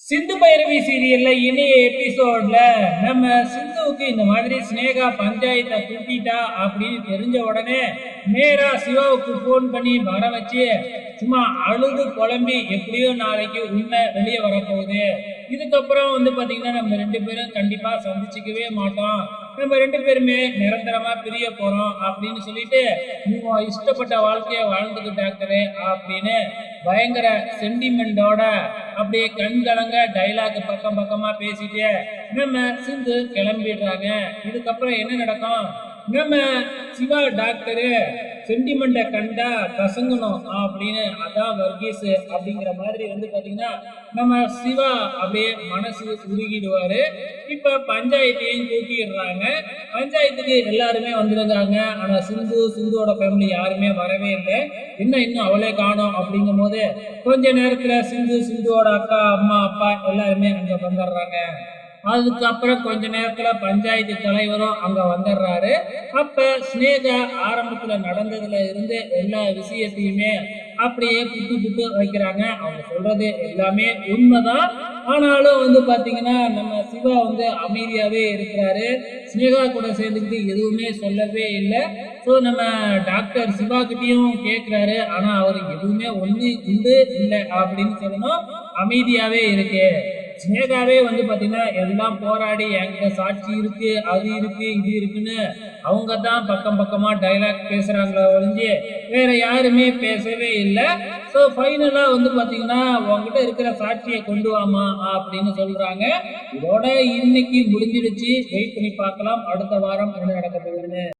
சிந்து பைரவி சீரியல்ல இனிய எபிசோட்ல நம்ம சிந்துவுக்கு இந்த மாதிரி ஸ்னேகா பஞ்சாயத்தை கூட்டிட்டா அப்படின்னு தெரிஞ்ச உடனே நேரா சிவாவுக்கு ஃபோன் பண்ணி வர வச்சு சும்மா அழுது குழம்பி எப்படியோ நாளைக்கு உண்மை வெளியே வரப்போகுது. இதுக்கப்புறம் வந்து பாத்தீங்கன்னா நம்ம ரெண்டு பேரும் கண்டிப்பா சந்திச்சுக்கவே மாட்டோம். நம்ம ரெண்டு பேருமே நிரந்தரமா பிரிய போறோம் அப்படின்னு சொல்லிட்டு நீங்க இஷ்டப்பட்ட வாழ்க்கைய வாழ்ந்துக்கு டாக்டரே அப்படின்னு பயங்கர சென்டிமெண்டோட அப்படியே கண் கலங்க டைலாக் பக்கம் பக்கமா பேசிட்டு நம்ம சிந்து கிளம்பிடுறாங்க. இதுக்கப்புறம் என்ன நடக்கும்? நம்ம சிவா டாக்டரு சென்டிமெண்ட்டை கண்டா கசங்கணும் அப்படின்னு அதான் வர்கீஸ் அப்படிங்கிற மாதிரி வந்து பார்த்தீங்கன்னா நம்ம சிவா அப்படியே மனசு உருகிடுவாரு. இப்போ பஞ்சாயத்தையும் கூட்டிடுறாங்க. பஞ்சாயத்துக்கு எல்லாருமே வந்திருந்தாங்க ஆனால் சிந்து சிந்துவோட ஃபேமிலி யாருமே வரவே இல்லை. இன்னும் இன்னும் அவளே காணோம் அப்படிங்கும் போது கொஞ்ச நேரத்தில் சிந்து சிந்துவோட அக்கா அம்மா அப்பா எல்லாருமே அங்கே வந்துடுறாங்க. அதுக்கப்புறம் கொஞ்ச நேரத்துல பஞ்சாயத்து தலைவரும் அங்க வந்துடுறாரு அப்ப ஸ்னேகா ஆரம்பத்துல நடந்ததுல இருந்து எல்லா விஷயத்தையுமே அப்படியே புட்டு புட்டு வைக்கிறாங்க. அவங்க சொல்றது எல்லாமே உண்மைதான். ஆனாலும் வந்து பாத்தீங்கன்னா நம்ம சிவா வந்து அமைதியாவே இருக்கிறாரு. ஸ்னேகா கூட சேர்ந்துக்கிட்டு எதுவுமே சொல்லவே இல்லை. ஸோ நம்ம டாக்டர் சிவா கிட்டையும் கேட்குறாரு ஆனா அவர் எதுவுமே ஒண்ணு உண்டு இல்லை அப்படின்னு சொல்லணும். அமைதியாவே இருக்கு. ஸ்னேகாவே வந்து பாத்தீங்கன்னா எல்லாம் போராடி என்கிட்ட சாட்சி இருக்கு அது இருக்கு இது இருக்குன்னு அவங்க தான் பக்கம் பக்கமா டைலாக் பேசுறாங்களே ஒழிஞ்சு வேற யாருமே பேசவே இல்லை. ஸோ ஃபைனலாக வந்து பார்த்தீங்கன்னா உங்ககிட்ட இருக்கிற சாட்சியை கொண்டு வாமா அப்படின்னு சொல்றாங்க. இதோட இன்னைக்கு முடிஞ்சிடுச்சு. வெயிட் பண்ணி பார்க்கலாம். அடுத்த வாரம் என்ன நடக்க போகுதுன்னு.